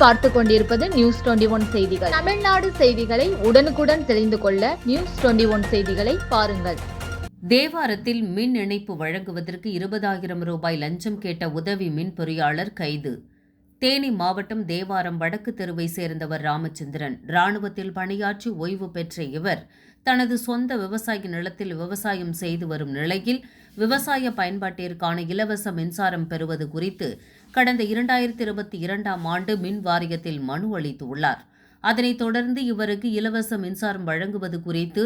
பார்த்து கொண்டிருப்பது news twenty one செய்திகள். தமிழ்நாடு செய்திகளை உடனுக்குடன் தெரிந்து கொள்ள நியூஸ் டுவெண்டி ஒன் செய்திகளை பாருங்கள். தேவாரத்தில் மின் இணைப்பு வழங்குவதற்கு இருபதாயிரம் ரூபாய் லஞ்சம் கேட்ட உதவி மின் பொறியாளர் கைது. தேனி மாவட்டம் தேவாரம் வடக்கு தெருவை சேர்ந்தவர் ராமச்சந்திரன். ராணுவத்தில் பணியாற்றி ஓய்வு பெற்ற இவர் தனது சொந்த விவசாய நிலத்தில் விவசாயம் செய்து வரும் நிலையில் விவசாய பயன்பாட்டிற்கான இலவச மின்சாரம் பெறுவது குறித்து கடந்த இரண்டாயிரத்தி இருபத்தி இரண்டாம் ஆண்டு மின் வாரியத்தில் மனு அளித்துள்ளார். அதனைத் தொடர்ந்து இவருக்கு இலவச மின்சாரம் வழங்குவது குறித்து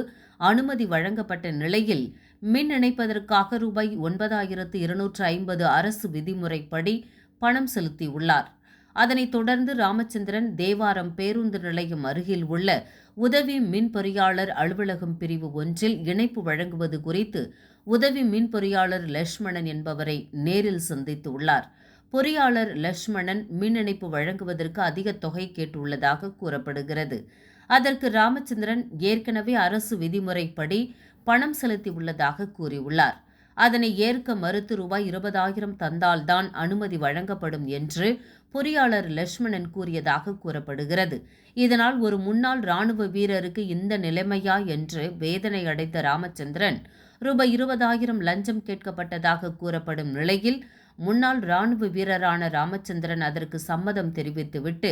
அனுமதி வழங்கப்பட்ட நிலையில் மின் இணைப்பதற்காக ரூபாய் ஒன்பதாயிரத்து இருநூற்று ஐம்பது அரசு விதிமுறைப்படி பணம் செலுத்தியுள்ளார். அதனைத் தொடர்ந்து ராமச்சந்திரன் தேவாரம் பேருந்து நிலையம் அருகில் உள்ள உதவி மின் பொறியாளர் அலுவலகம் பிரிவு ஒன்றில் இணைப்பு வழங்குவது குறித்து உதவி மின் பொறியாளர் லட்சுமணன் என்பவரை நேரில் சந்தித்துள்ளார் பொறியாளர் லட்சுமணன் மின் இணைப்பு வழங்குவதற்கு அதிக தொகை கேட்டுள்ளதாக கூறப்படுகிறது. அதற்கு ராமச்சந்திரன் ஏற்கனவே அரசு விதிமுறைப்படி பணம் செலுத்தியுள்ளதாக கூறியுள்ளார். அதனை ஏற்க மறுத்து ரூபாய் இருபதாயிரம் தந்தால்தான் அனுமதி வழங்கப்படும் என்று பொறியாளர் லட்சுமணன் கூறியதாக கூறப்படுகிறது. இதனால் ஒரு முன்னாள் ராணுவ வீரருக்கு இந்த நிலைமையா என்று வேதனை அடைந்த ராமச்சந்திரன் ரூபாய் இருபதாயிரம் லஞ்சம் கேட்கப்பட்டதாக கூறப்படும் நிலையில் முன்னாள் ராணுவ வீரரான ராமச்சந்திரன் அதற்கு சம்மதம் தெரிவித்துவிட்டு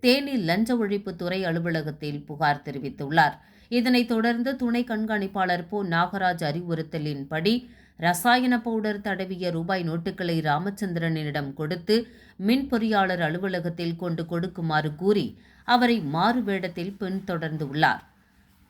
தேனி லஞ்ச ஒழிப்புத்துறை அலுவலகத்தில் புகார் தெரிவித்துள்ளார். இதனைத் தொடர்ந்து துணை கண்காணிப்பாளர் போ. நாகராஜ் அறிவுறுத்தலின்படி ரசாயன பவுடர் தடவிய ரூபாய் நோட்டுகளை ராமச்சந்திரனிடம் கொடுத்து மின் பொறியாளர் அலுவலகத்தில் கொண்டு கொடுக்குமாறு கூறி அவரை மாறு வேடத்தில் பின்தொடர்ந்துள்ளார்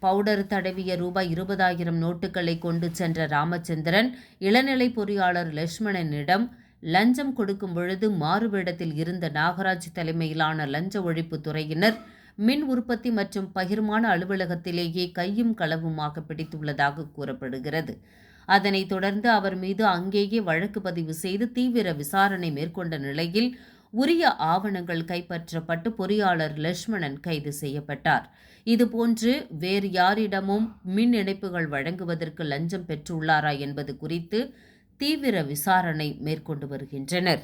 பவுடர் தடவிய ரூபாய் இருபதாயிரம் நோட்டுகளை கொண்டு சென்ற ராமச்சந்திரன் இளநிலை பொறியாளர் லட்சுமணனிடம் லஞ்சம் கொடுக்கும் பொழுது மாறுவேடத்தில் இருந்த நாகராஜ் தலைமையிலான லஞ்ச ஒழிப்பு துறையினர் மின் உற்பத்தி மற்றும் பகிர்மான அலுவலகத்திலேயே கையும் களவுமாக பிடித்துள்ளதாக கூறப்படுகிறது. அதனைத் தொடர்ந்து அவர் மீது அங்கேயே வழக்கு பதிவு செய்து தீவிர விசாரணை மேற்கொண்ட நிலையில் உரிய ஆவணங்கள் கைப்பற்றப்பட்டு பொறியாளர் லட்சுமணன் கைது செய்யப்பட்டார். இதுபோன்று வேறு யாரிடமும் மின் இணைப்புகள் வழங்குவதற்கு லஞ்சம் பெற்றுள்ளாரா என்பது குறித்து தீவிர விசாரணை மேற்கொண்டு வருகின்றனர்.